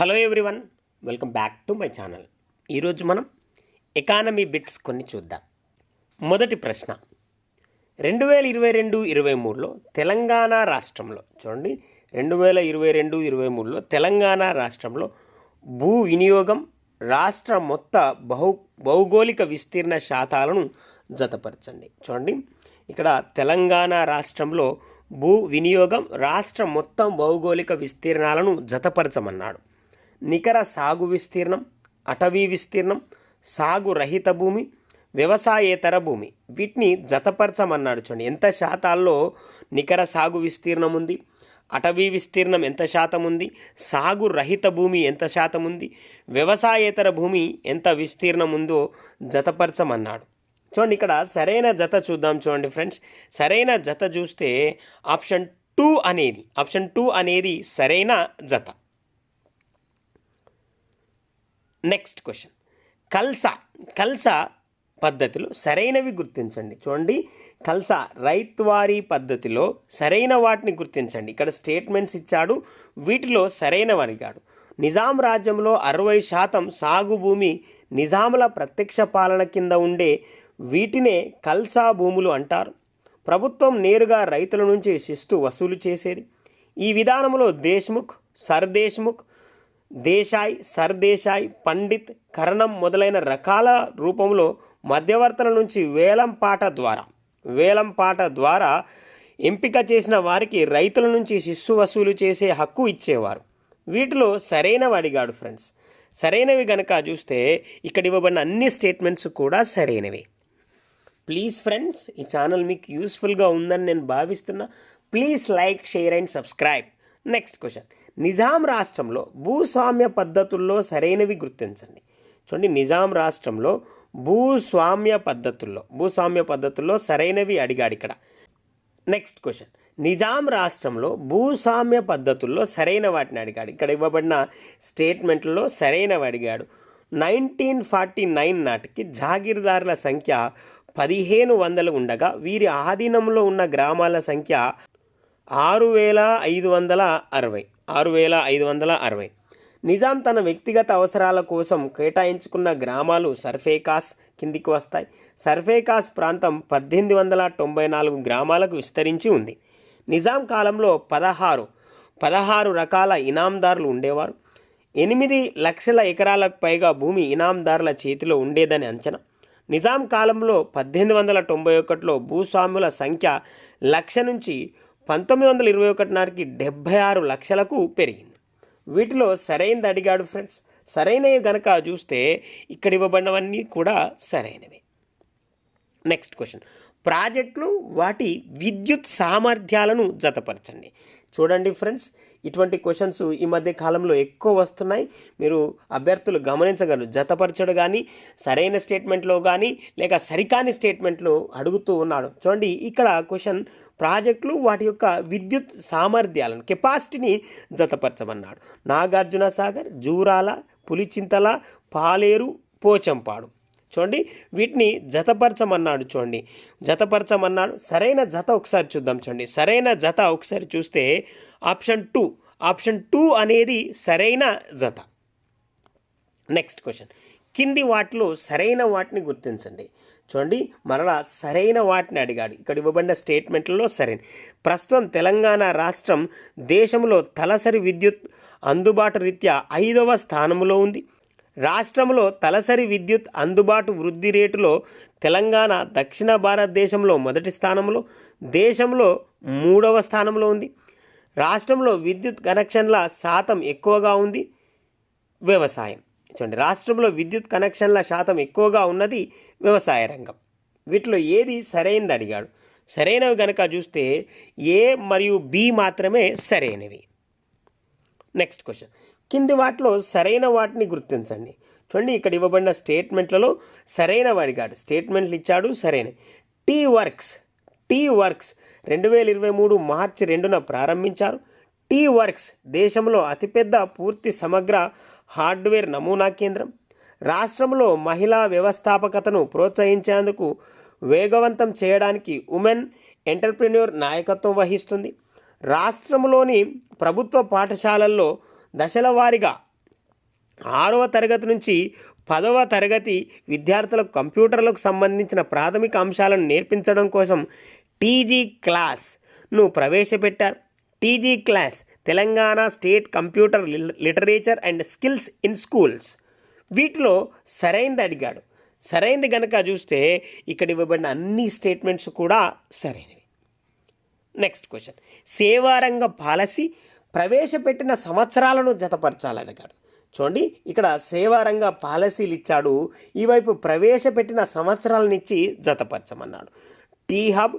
Hello everyone welcome back to my channel. ఈరోజు మనం economy bits కొన్ని చూద్దాం. మొదటి ప్రశ్న రెండు వేల ఇరవై రెండు ఇరవై మూడులో తెలంగాణ రాష్ట్రంలో చూడండి రెండు వేల ఇరవై రెండు ఇరవై మూడులో తెలంగాణ రాష్ట్రంలో భూ వినియోగం రాష్ట్ర మొత్త బహు భౌగోళిక విస్తీర్ణ శాతాలను జతపరచండి. చూడండి ఇక్కడ తెలంగాణ రాష్ట్రంలో భూ వినియోగం రాష్ట్ర మొత్తం భౌగోళిక విస్తీర్ణాలను జతపరచమన్నాడు. నికర సాగు విస్తీర్ణం అటవీ విస్తీర్ణం సాగు రహిత భూమి వ్యవసాయేతర భూమి. వీటిని జతపరచమన్నాడు చూడండి. ఎంత శాతాల్లో నికర సాగు విస్తీర్ణం ఉంది? అటవీ విస్తీర్ణం ఎంత శాతం ఉంది? సాగు రహిత భూమి ఎంత శాతం ఉంది? వ్యవసాయేతర భూమి ఎంత విస్తీర్ణం ఉందో జతపరచమన్నాడు. చూడండి ఇక్కడ సరైన జత చూద్దాం చూడండి ఫ్రెండ్స్. సరైన జత చూస్తే ఆప్షన్ టూ అనేది ఆప్షన్ టూ అనేది సరైన జత. నెక్స్ట్ క్వశ్చన్ కల్సా కల్సా పద్ధతిలో సరైనవి గుర్తించండి. చూడండి. కల్సా రైత్వారీ పద్ధతిలో సరైన వాటిని గుర్తించండి. ఇక్కడ స్టేట్మెంట్స్ ఇచ్చాడు. వీటిలో సరైన అడిగాడు నిజాం రాజ్యంలో అరవై శాతం సాగు భూమి నిజాముల ప్రత్యక్ష పాలన కింద ఉండే వీటినే కల్సా భూములు అంటారు. ప్రభుత్వం నేరుగా రైతుల నుంచి శిస్తు వసూలు చేసేది. ఈ విధానంలో దేశ్ముఖ్ సర్దేశ్ముఖ్ దేశాయ్ సర్దేశాయ్ పండిత్ కరణం మొదలైన రకాల రూపంలో మధ్యవర్తుల నుంచి వేలం పాట ద్వారా వేలం పాట ద్వారా ఎంపిక చేసిన వారికి రైతుల నుంచి శిస్సు వసూలు చేసే హక్కు ఇచ్చేవారు. వీటిలో సరైనవి అడిగాడు ఫ్రెండ్స్. సరైనవి గనక చూస్తే ఇక్కడ ఇవ్వబడిన అన్ని స్టేట్మెంట్స్ కూడా సరైనవి. ప్లీజ్ ఫ్రెండ్స్ ఈ ఛానల్ మీకు యూస్ఫుల్గా ఉందని నేను భావిస్తున్నా. Please like share and subscribe. Next question. Nizam రాష్ట్రంలో భూస్వామ్య పద్ధతుల్లో సరైనవి గుర్తించండి. చూడండి నిజాం రాష్ట్రంలో భూస్వామ్య పద్ధతుల్లో భూస్వామ్య పద్ధతుల్లో సరైనవి అడిగాడు ఇక్కడ. నెక్స్ట్ క్వశ్చన్ నిజాం రాష్ట్రంలో భూస్వామ్య పద్ధతుల్లో సరైన వాటిని అడిగాడు. ఇక్కడ ఇవ్వబడిన స్టేట్మెంట్లో సరైనవి అడిగాడు. నైన్టీన్ ఫార్టీ నైన్ నాటికి జాగీర్దారుల సంఖ్య పదిహేను వందలు ఉండగా వీరి ఆధీనంలో ఉన్న గ్రామాల సంఖ్య ఆరు వేల ఐదు వందల అరవై. ఆరు వేల ఐదు వందల అరవై. నిజాం తన వ్యక్తిగత అవసరాల కోసం కేటాయించుకున్న గ్రామాలు సర్ఫేకాస్ కిందికి వస్తాయి. సర్ఫేకాస్ ప్రాంతం పద్దెనిమిది వందల తొంభై నాలుగు గ్రామాలకు విస్తరించి ఉంది. నిజాం కాలంలో పదహారు పదహారు రకాల ఇనాందారులు ఉండేవారు. ఎనిమిది లక్షల ఎకరాలకు పైగా భూమి ఇనాందారుల చేతిలో ఉండేదని అంచనా. నిజాం కాలంలో పద్దెనిమిది వందల తొంభై ఒకటిలో భూస్వాముల సంఖ్య లక్ష నుంచి పంతొమ్మిది వందల ఇరవై ఒకటి నాటికి డెబ్భై ఆరు లక్షలకు పెరిగింది. వీటిలో సరైనది అడిగాడు ఫ్రెండ్స్. సరైనవి గనక చూస్తే ఇక్కడ ఇవ్వబడినవన్నీ కూడా సరైనవి. Next question. ప్రాజెక్టులు వాటి విద్యుత్ సామర్థ్యాలను జతపరచండి. చూడండి ఫ్రెండ్స్ ఇటువంటి క్వశ్చన్స్ ఈ మధ్య కాలంలో ఎక్కువ వస్తున్నాయి. మీరు అభ్యర్థులు గమనించగలరు. జతపరచడు కానీ సరైన స్టేట్మెంట్లో కానీ లేక సరికాని స్టేట్మెంట్లో అడుగుతూ ఉన్నాడు. చూడండి ఇక్కడ క్వశ్చన్ ప్రాజెక్టులు వాటి యొక్క విద్యుత్ సామర్థ్యాలను కెపాసిటీని జతపరచమన్నాడు. నాగార్జున సాగర్ జూరాల పులిచింతల పాలేరు పోచంపాడు. చూడండి వీటిని జతపరచమన్నాడు చూడండి. జతపరచమన్నాడు. సరైన జత ఒకసారి చూద్దాం చూడండి. సరైన జత ఒకసారి చూస్తే ఆప్షన్ టూ. ఆప్షన్ టూ అనేది సరైన జత. Next question. కింది వాటిలో సరైన వాటిని గుర్తించండి. చూడండి మరలా సరైన వాటిని అడిగాడు. ఇక్కడ ఇవ్వబడిన స్టేట్మెంట్లలో సరైన. ప్రస్తుతం తెలంగాణ రాష్ట్రం దేశంలో తలసరి విద్యుత్ అందుబాటు రీత్యా ఐదవ స్థానంలో ఉంది. రాష్ట్రంలో తలసరి విద్యుత్ అందుబాటు వృద్ధి రేటులో తెలంగాణ దక్షిణ భారతదేశంలో మొదటి స్థానంలో దేశంలో మూడవ స్థానంలో ఉంది. రాష్ట్రంలో విద్యుత్ కనెక్షన్ల శాతం ఎక్కువగా ఉంది. వ్యవసాయం. చూడండి రాష్ట్రంలో విద్యుత్ కనెక్షన్ల శాతం ఎక్కువగా ఉన్నది వ్యవసాయ రంగం. వీటిలో ఏది సరైనది అడిగాడు. సరైనవి కనుక చూస్తే ఏ మరియు బి మాత్రమే సరైనవి. Next question. కింది వాటిలో సరైన వాటిని గుర్తించండి. చూడండి ఇక్కడ ఇవ్వబడిన స్టేట్మెంట్లలో సరైన అడిగాడు స్టేట్మెంట్లు ఇచ్చాడు సరైన టీ వర్క్స్ టీ వర్క్స్. రెండు వేల ఇరవై మూడు మార్చి రెండున ప్రారంభించారు. టీ వర్క్స్ దేశంలో అతిపెద్ద పూర్తి సమగ్ర హార్డ్వేర్ నమూనా కేంద్రం. రాష్ట్రంలో మహిళా వ్యవస్థాపకతను ప్రోత్సహించేందుకు వేగవంతం చేయడానికి ఉమెన్ ఎంటర్ప్రెన్యూర్ నాయకత్వం వహిస్తుంది. రాష్ట్రంలోని ప్రభుత్వ పాఠశాలల్లో దశల వారీగా ఆరవ తరగతి నుంచి పదవ తరగతి విద్యార్థులకు కంప్యూటర్లకు సంబంధించిన ప్రాథమిక అంశాలను నేర్పించడం కోసం టీజీ క్లాస్ను ప్రవేశపెట్టారు. TG class Telangana state computer లి- literature and skills in schools. వీటిలో సరైనది అడిగాడు. సరైనది గనక చూస్తే ఇక్కడ ఇవ్వబడిన అన్ని స్టేట్మెంట్స్ కూడా సరైనవి. Next question. సేవారంగ పాలసీ ప్రవేశపెట్టిన సంవత్సరాలను జతపరచాలని అడిగాడు చూడండి ఇక్కడ సేవారంగ పాలసీలు ఇచ్చాడు ఈ వైపు ప్రవేశపెట్టిన సంవత్సరాలనిచ్చి జతపరచమన్నాడు. T hub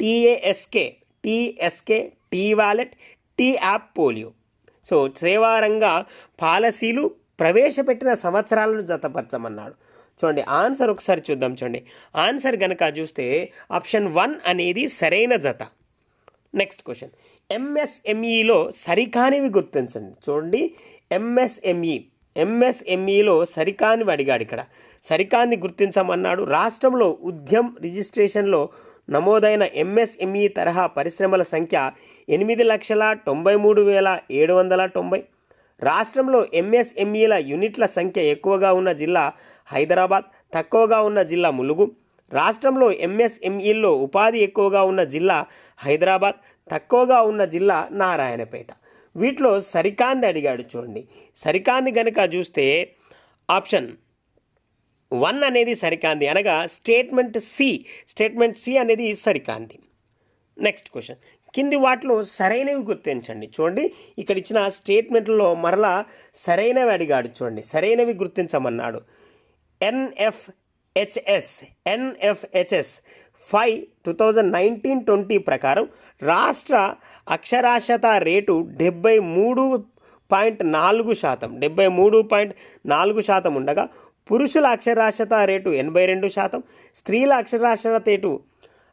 TASK TSK T wallet T app folio. So సేవారంగ పాలసీలు ప్రవేశపెట్టిన సంవత్సరాలను జతపరచమన్నాడు. చూడండి ఆన్సర్ ఒకసారి చూద్దాం చూడండి. ఆన్సర్ కనుక చూస్తే ఆప్షన్ వన్ అనేది సరైన జత. Next question. ఎంఎస్ఎంఈలో సరికానివి గుర్తించండి. చూడండి. ఎంఎస్ఎంఈ. ఎంఎస్ఎంఈలో సరికానివి అడిగాడు ఇక్కడ. సరికాని గుర్తించమన్నాడు. రాష్ట్రంలో ఉద్యమ్ రిజిస్ట్రేషన్లో నమోదైన ఎంఎస్ఎంఈ తరహా పరిశ్రమల సంఖ్య ఎనిమిది లక్షల తొంభై మూడు వేల ఏడు వందల తొంభై. రాష్ట్రంలో ఎంఎస్ఎంఈల యూనిట్ల సంఖ్య ఎక్కువగా ఉన్న జిల్లా హైదరాబాద్ తక్కువగా ఉన్న జిల్లా ములుగు. రాష్ట్రంలో ఎంఎస్ఎంఈల్లో ఉపాధి ఎక్కువగా ఉన్న జిల్లా హైదరాబాద్ తక్కువగా ఉన్న జిల్లా నారాయణపేట. వీటిలో సరికాంది అడిగాడు చూడండి. సరికాంది గనుక చూస్తే ఆప్షన్ వన్ అనేది సరికాంది అనగా స్టేట్మెంట్ సి. స్టేట్మెంట్ సి అనేది సరికాంది. Next question. కింది వాటిలో సరైనవి గుర్తించండి. చూడండి. ఇక్కడ ఇచ్చిన స్టేట్మెంట్లో మరలా సరైనవి అడిగాడు చూడండి. సరైనవి గుర్తించమన్నాడు. NFHS NFHS five two thousand nineteen twenty ప్రకారం రాష్ట్ర అక్షరాస్యత రేటు డెబ్బై మూడు పాయింట్ నాలుగు శాతం డెబ్బై మూడు పాయింట్ నాలుగు శాతం ఉండగా పురుషుల అక్షరాస్యత రేటు ఎనభై రెండు శాతం స్త్రీల అక్షరాస్యత రేటు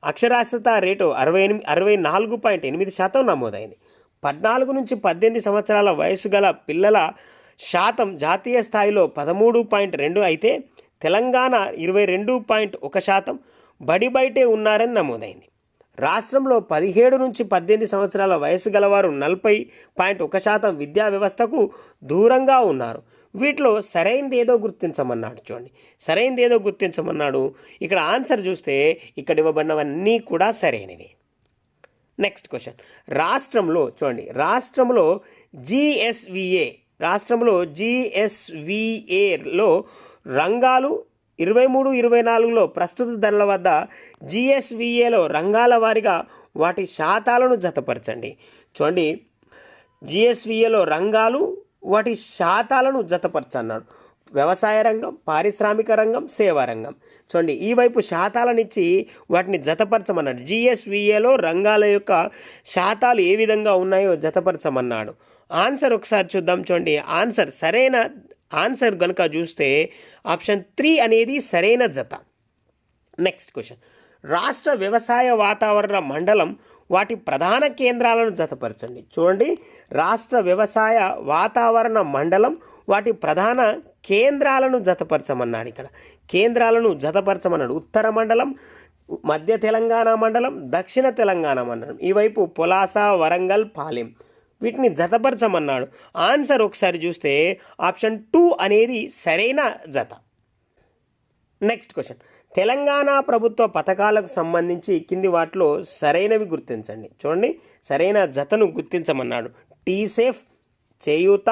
అక్షరాస్యత రేటు అరవై ఎనిమిది అరవై నాలుగు పాయింట్ ఎనిమిది శాతం నమోదైంది. పద్నాలుగు నుంచి పద్దెనిమిది సంవత్సరాల వయసు గల పిల్లల శాతం జాతీయ స్థాయిలో పదమూడు పాయింట్ రెండు అయితే తెలంగాణ ఇరవై రెండు పాయింట్ ఒక శాతం బడి బయటే ఉన్నారని నమోదైంది. రాష్ట్రంలో పదిహేడు నుంచి పద్దెనిమిది సంవత్సరాల వయసు గలవారు నలభై పాయింట్ ఒక శాతం విద్యా వ్యవస్థకు దూరంగా ఉన్నారు. వీటిలో సరైనది ఏదో గుర్తించమన్నాడు చూడండి. సరైనది ఏదో గుర్తించమన్నాడు. ఇక్కడ ఆన్సర్ చూస్తే ఇక్కడ ఇవ్వబడినవన్నీ కూడా సరైనవి. Next question. రాష్ట్రంలో చూడండి. రాష్ట్రంలో జిఎస్విఏ రాష్ట్రంలో జిఎస్విఏలో రంగాలు ఇరవై మూడు ఇరవై నాలుగులో ప్రస్తుత ధరల వద్ద జిఎస్విఏలో రంగాల వారీగా వాటి శాతాలను జతపరచండి. చూడండి జిఎస్విఏలో రంగాలు వాటి శాతాలను జతపరచన్నాడు వ్యవసాయ రంగం పారిశ్రామిక రంగం సేవా రంగం. చూడండి ఈ వైపు శాతాలను ఇచ్చి వాటిని జతపరచమన్నాడు. జిఎస్విఏలో రంగాల యొక్క శాతాలు ఏ విధంగా ఉన్నాయో జతపరచమన్నాడు. ఆన్సర్ ఒకసారి చూద్దాం. చూడండి ఆన్సర్ సరైన ఆన్సర్ కనుక చూస్తే ఆప్షన్ త్రీ అనేది సరైన జత. Next question. రాష్ట్ర వ్యవసాయ వాతావరణ మండలం వాటి ప్రధాన కేంద్రాలను జతపరచండి. చూడండి. రాష్ట్ర వ్యవసాయ వాతావరణ మండలం వాటి ప్రధాన కేంద్రాలను జతపరచమన్నాడు ఇక్కడ. కేంద్రాలను జతపరచమన్నాడు. ఉత్తర మండలం మధ్య తెలంగాణ మండలం దక్షిణ తెలంగాణ మండలం. ఈవైపు పొలాస వరంగల్ పాలెం. వీటిని జతపరచమన్నాడు. ఆన్సర్ ఒకసారి చూస్తే ఆప్షన్ టూ అనేది సరైన జత. నెక్స్ట్ క్వశ్చన్ తెలంగాణ ప్రభుత్వ పథకాలకు సంబంధించి కింది వాటిలో సరైనవి గుర్తించండి. చూడండి సరైన జతను గుర్తించమన్నాడు. టీసేఫ్ చేయూత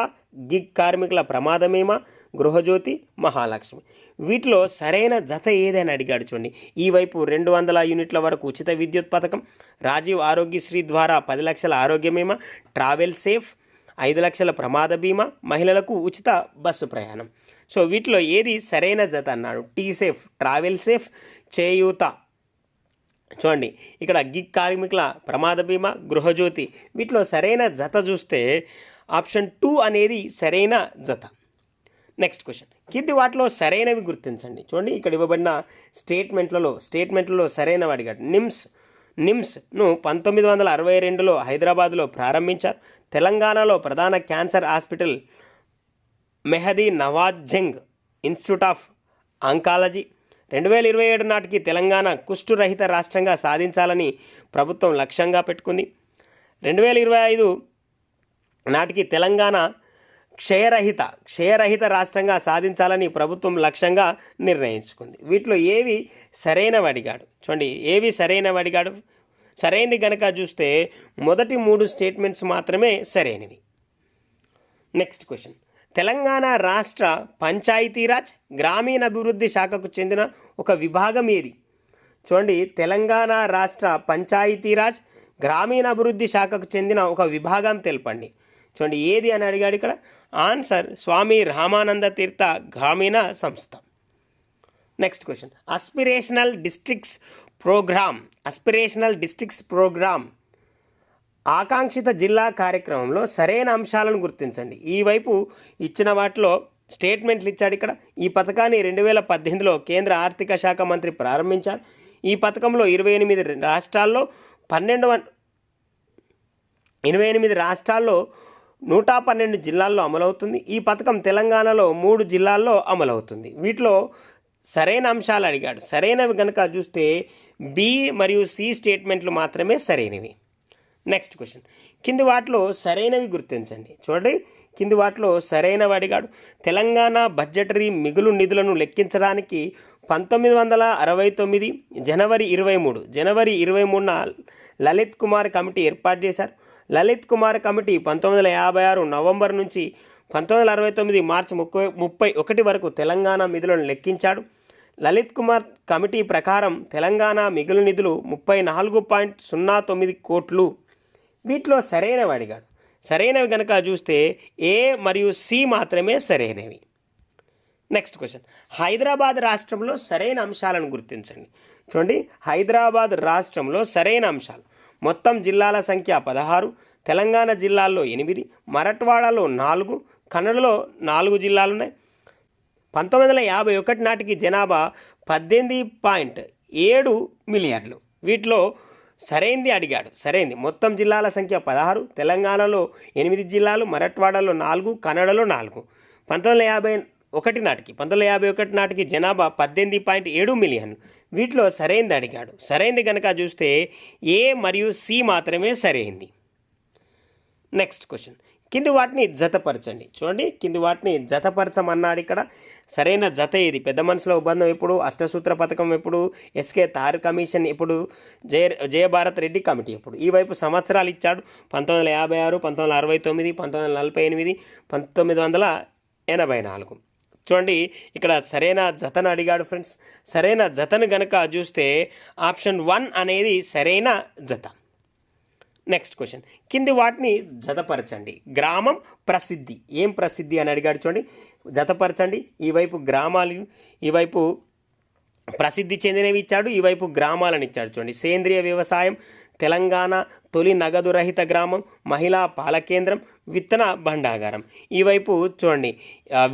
గిగ్ కార్మికుల ప్రమాదమేమా? గృహజ్యోతి మహాలక్ష్మి. వీటిలో సరైన జత ఏదని అడిగాడు చూడండి. ఈ వైపు రెండు వందల యూనిట్ల వరకు ఉచిత విద్యుత్ పథకం రాజీవ్ ఆరోగ్యశ్రీ ద్వారా పది లక్షల ఆరోగ్య బీమా ట్రావెల్ సేఫ్ ఐదు లక్షల ప్రమాద బీమా మహిళలకు ఉచిత బస్సు ప్రయాణం. సో వీటిలో ఏది సరైన జత అన్నాడు? టీ సేఫ్ ట్రావెల్ సేఫ్ చేయూత. చూడండి ఇక్కడ గిగ్ కార్మికుల ప్రమాద బీమా గృహజ్యోతి వీటిలో సరైన జత చూస్తే ఆప్షన్ టూ అనేది సరైన జత. నెక్స్ట్ క్వశ్చన్ కింది వాటిలో సరైనవి గుర్తించండి. చూడండి ఇక్కడ ఇవ్వబడిన స్టేట్మెంట్లలో స్టేట్మెంట్లలో సరైనవి అడిగాడు నిమ్స్ నిమ్స్ను పంతొమ్మిది వందల అరవై రెండులో హైదరాబాద్లో ప్రారంభించారు. తెలంగాణలో ప్రధాన cancer hospital Mehdi Nawaz Jung institute of oncology. రెండు వేల ఇరవై ఏడు నాటికి తెలంగాణ కుష్టు రహిత రాష్ట్రంగా సాధించాలని ప్రభుత్వం లక్ష్యంగా పెట్టుకుంది. రెండు వేల ఇరవై ఐదు నాటికి తెలంగాణ క్షయరహిత క్షయరహిత రాష్ట్రంగా సాధించాలని ప్రభుత్వం లక్ష్యంగా నిర్ణయించుకుంది. వీటిలో ఏవి సరైనవి అడిగాడు? చూడండి ఏవి సరైనవి అడిగాడు? సరైనది గనక చూస్తే మొదటి మూడు స్టేట్మెంట్స్ మాత్రమే సరైనవి. Next question. తెలంగాణ రాష్ట్ర పంచాయతీరాజ్ గ్రామీణాభివృద్ధి శాఖకు చెందిన ఒక విభాగం ఏది? చూడండి తెలంగాణ రాష్ట్ర పంచాయతీరాజ్ గ్రామీణాభివృద్ధి శాఖకు చెందిన ఒక విభాగం తెలపండి. చూడండి ఏది అని అడిగాడు ఇక్కడ? ఆన్సర్ స్వామి రామానంద తీర్థ గ్రామీణ సంస్థ. Next question aspirational districts programme aspirational districts programme ఆకాంక్షిత జిల్లా కార్యక్రమంలో సరైన అంశాలను గుర్తించండి. ఈ వైపు ఇచ్చిన వాటిలో స్టేట్మెంట్లు ఇచ్చాడు ఇక్కడ. ఈ పథకాన్ని రెండు వేల పద్దెనిమిదిలో కేంద్ర ఆర్థిక శాఖ మంత్రి ప్రారంభించారు. ఈ పథకంలో ఇరవై ఎనిమిది రాష్ట్రాల్లో పన్నెండు వం- ఎనభై ఎనిమిది రాష్ట్రాల్లో నూట పన్నెండు జిల్లాల్లో అమలవుతుంది. ఈ పథకం తెలంగాణలో మూడు జిల్లాల్లో అమలవుతుంది. వీటిలో సరైన అంశాలు అడిగాడు. సరైనవి కనుక చూస్తే బి మరియు సి స్టేట్మెంట్లు మాత్రమే సరైనవి. నెక్స్ట్ క్వశ్చన్ కింది వాటిలో సరైనవి గుర్తించండి. చూడండి. కింది వాటిలో సరైనవి అడిగాడు. తెలంగాణ బడ్జెటరీ మిగులు నిధులను లెక్కించడానికి పంతొమ్మిది వందల అరవై తొమ్మిది జనవరి ఇరవై మూడు జనవరి ఇరవై మూడున లలిత్ కుమార్ కమిటీ ఏర్పాటు చేశారు. లలిత్ కుమార్ కమిటీ పంతొమ్మిది వందల యాభై ఆరు నవంబర్ నుంచి పంతొమ్మిది వందల అరవై తొమ్మిది మార్చి ముప్పై ముప్పై ఒకటి వరకు తెలంగాణ నిధులను లెక్కించాడు. లలిత్ కుమార్ కమిటీ ప్రకారం తెలంగాణ మిగులు నిధులు ముప్పై నాలుగు పాయింట్ సున్నా తొమ్మిది కోట్లు. వీటిలో సరైనవి అడిగాడు. సరైనవి కనుక చూస్తే ఏ మరియు సి మాత్రమే సరైనవి. Next question. హైదరాబాద్ రాష్ట్రంలో సరైన అంశాలను గుర్తించండి. చూడండి. హైదరాబాద్ రాష్ట్రంలో సరైన అంశాలు. మొత్తం జిల్లాల సంఖ్య పదహారు తెలంగాణ జిల్లాల్లో ఎనిమిది మరట్వాడలో నాలుగు కన్నడలో నాలుగు జిల్లాలు ఉన్నాయి పంతొమ్మిది వందల యాభై ఒకటి నాటికి జనాభా పద్దెనిమిది పాయింట్ ఏడు మిలియన్లు. వీటిలో సరైంది అడిగాడు. సరైంది. మొత్తం జిల్లాల సంఖ్య పదహారు తెలంగాణలో ఎనిమిది జిల్లాలు మరట్వాడలో నాలుగు కన్నడలో నాలుగు. పంతొమ్మిది వందల యాభై ఒకటి నాటికి పంతొమ్మిది యాభై ఒకటి నాటికి జనాభా పద్దెనిమిది పాయింట్ ఏడు మిలియన్ వీటిలో సరైంది అడిగాడు. సరైంది కనుక చూస్తే ఏ మరియు సి మాత్రమే సరైంది. నెక్స్ట్ క్వశ్చన్ కింది వాటిని జతపరచండి. చూడండి కింది వాటిని జతపరచమన్నాడు ఇక్కడ. సరైన జత ఏది? పెద్ద మనుషుల ఒప్పందం ఎప్పుడు? అష్టసూత్ర పథకం ఎప్పుడు? ఎస్కే తారు కమిషన్ ఎప్పుడు? జయ జయభారత్ రెడ్డి కమిటీ ఎప్పుడు? ఈ వైపు సంవత్సరాలు ఇచ్చాడు. పంతొమ్మిది వందల యాభై ఆరు పంతొమ్మిది వందల అరవై తొమ్మిది పంతొమ్మిది వందల నలభై ఎనిమిది పంతొమ్మిది వందల ఎనభై నాలుగు. చూడండి ఇక్కడ సరైన జతను అడిగాడు ఫ్రెండ్స్. సరైన జతను గనక చూస్తే ఆప్షన్ వన్ అనేది సరైన జత. నెక్స్ట్ క్వశ్చన్ కింది వాటిని జతపరచండి. గ్రామం ప్రసిద్ధి. ఏం ప్రసిద్ధి అని అడిగాడు చూడండి. జతపరచండి. ఈ వైపు గ్రామాలు ఈ వైపు ప్రసిద్ధి చెందినవి ఇచ్చాడు ఈ వైపు గ్రామాలను ఇచ్చాడు చూడండి. సేంద్రియ వ్యవసాయం తెలంగాణ తొలి నగదు రహిత గ్రామం మహిళా పాలకేంద్రం విత్తన భండాగారం. ఈ వైపు చూడండి.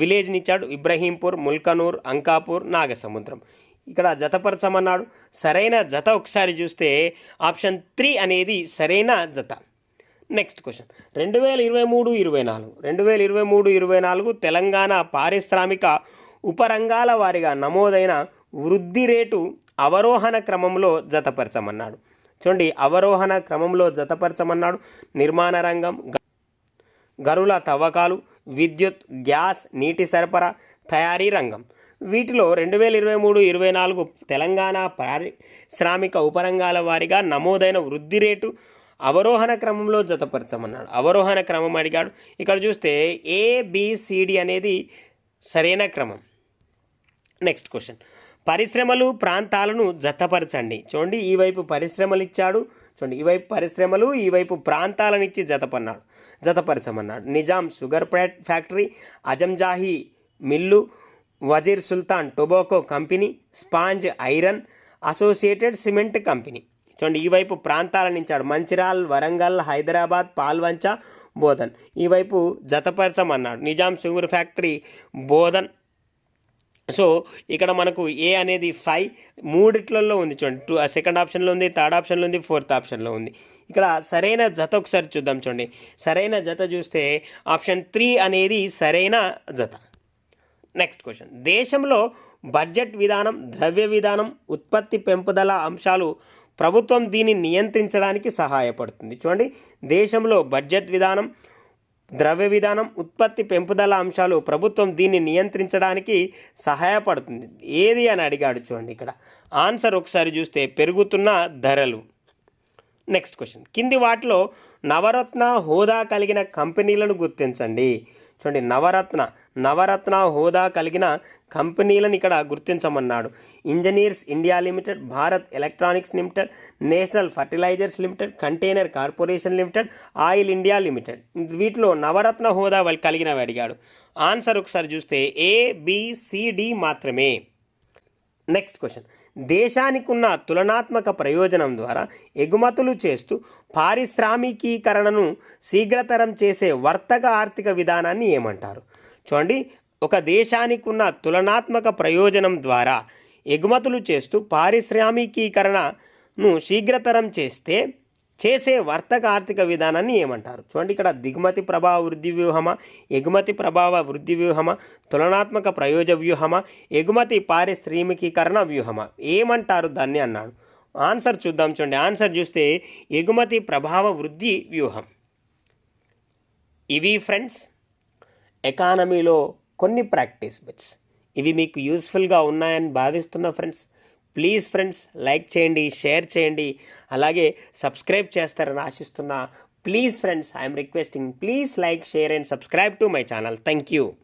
విలేజ్ విలేజ్ని ఇబ్రహీంపూర్ ముల్కనూర్ అంకాపూర్ నాగసముద్రం. ఇక్కడ జతపరచమన్నాడు. సరైన జత ఒకసారి చూస్తే ఆప్షన్ త్రీ అనేది సరైన జత. Next question. రెండు వేల ఇరవై మూడు ఇరవై నాలుగు. రెండు వేల ఇరవై మూడు ఇరవై నాలుగు తెలంగాణ పారిశ్రామిక ఉపరంగాల వారిగా నమోదైన వృద్ధి రేటు అవరోహణ క్రమంలో జతపరచమన్నాడు. చూడండి అవరోహణ క్రమంలో జతపరచమన్నాడు. నిర్మాణ రంగం గరుల తవ్వకాలు విద్యుత్ గ్యాస్ నీటి సరఫరా తయారీ రంగం. వీటిలో రెండు వేల ఇరవై మూడు ఇరవై నాలుగు తెలంగాణ పారిశ్రామిక ఉపరంగాల వారిగా నమోదైన వృద్ధి రేటు అవరోహణ క్రమంలో జతపరచమన్నాడు. అవరోహణ క్రమం అడిగాడు. ఇక్కడ చూస్తే ఏబిసిడి అనేది సరైన క్రమం. Next question. పరిశ్రమలు ప్రాంతాలను జతపరచండి. చూడండి ఈ వైపు పరిశ్రమలు ఇచ్చాడు. చూడండి ఈ వైపు పరిశ్రమలు ఈ వైపు ప్రాంతాలను ఇచ్చి జతపన్నాడు. జతపరచమన్నాడు. Nizam sugar factory Azamjahi mill Vazir Sultan tobacco company sponge iron associated cement company. చూడండి ఈ వైపు ప్రాంతాలను ఇచ్చాడు. మంచిరాల్ వరంగల్ హైదరాబాద్ పాల్వంచ బోధన్. ఈ వైపు జతపరచమన్నాడు. Nizam sugar factory Bodhan. So ఇక్కడ మనకు ఏ అనేది ఫైవ్ మూడిట్లలో ఉంది చూడండి. టూ సెకండ్ ఆప్షన్లో ఉంది థర్డ్ ఆప్షన్లో ఉంది ఫోర్త్ ఆప్షన్లో ఉంది. ఇక్కడ సరైన జత ఒకసారి చూద్దాం చూడండి. సరైన జత చూస్తే ఆప్షన్ త్రీ అనేది సరైన జత. నెక్స్ట్ క్వశ్చన్ దేశంలో బడ్జెట్ విధానం ద్రవ్య విధానం ఉత్పత్తి పెంపుదల అంశాలు ప్రభుత్వం దీన్ని నియంత్రించడానికి సహాయపడుతుంది. చూడండి. దేశంలో బడ్జెట్ విధానం ద్రవ్య విధానం ఉత్పత్తి పెంపుదల అంశాలు ప్రభుత్వం దీన్ని నియంత్రించడానికి సహాయపడుతుంది. ఏది అని అడిగాడు చూడండి ఇక్కడ. ఆన్సర్ ఒకసారి చూస్తే పెరుగుతున్న ధరలు. Next question. కింది వాటిలో నవరత్న హోదా కలిగిన కంపెనీలను గుర్తించండి. చూడండి నవరత్న నవరత్న హోదా కలిగిన కంపెనీలను ఇక్కడ గుర్తించమన్నాడు. Engineers India limited Bharat electronics limited national fertilizers limited container corporation limited oil India limited. వీటిలో నవరత్న హోదా కలిగినవి అడిగాడు. ఆన్సర్ ఒకసారి చూస్తే ఏ బిసిడి మాత్రమే. Next question. దేశానికి ఉన్న తులనాత్మక ప్రయోజనం ద్వారా ఎగుమతులు చేస్తూ పారిశ్రామికీకరణను శీఘ్రతరం చేసే వర్తక ఆర్థిక విధానాన్ని ఏమంటారు? చూడండి ఒక దేశానికి ఉన్న తులనాత్మక ప్రయోజనం ద్వారా ఎగుమతులు చేస్తూ పారిశ్రామికీకరణను శీఘ్రతరం చేస్తే చేసే వర్తక ఆర్థిక విధానాన్ని ఏమంటారు? చూడండి ఇక్కడ దిగుమతి ప్రభావ వృద్ధి వ్యూహమా ఎగుమతి ప్రభావ వృద్ధి వ్యూహమా తులనాత్మక ప్రయోజ వ్యూహమా ఎగుమతి పారిశ్రామికీకరణ వ్యూహమా? ఏమంటారు దాన్ని అన్నాడు. ఆన్సర్ చూద్దాం చూడండి. ఆన్సర్ చూస్తే ఎగుమతి ప్రభావ వృద్ధి వ్యూహం. ఇవి ఫ్రెండ్స్ ఎకానమీలో కొన్ని ప్రాక్టీస్ బిట్స్. ఇవి మీకు యూస్ఫుల్గా ఉన్నాయని భావిస్తున్న ఫ్రెండ్స్ ప్లీజ్ ఫ్రెండ్స్ లైక్ చేయండి షేర్ చేయండి అలాగే సబ్స్క్రైబ్ చేస్తారని ఆశిస్తున్నా please friends I'm requesting please like share and subscribe to my channel. Thank you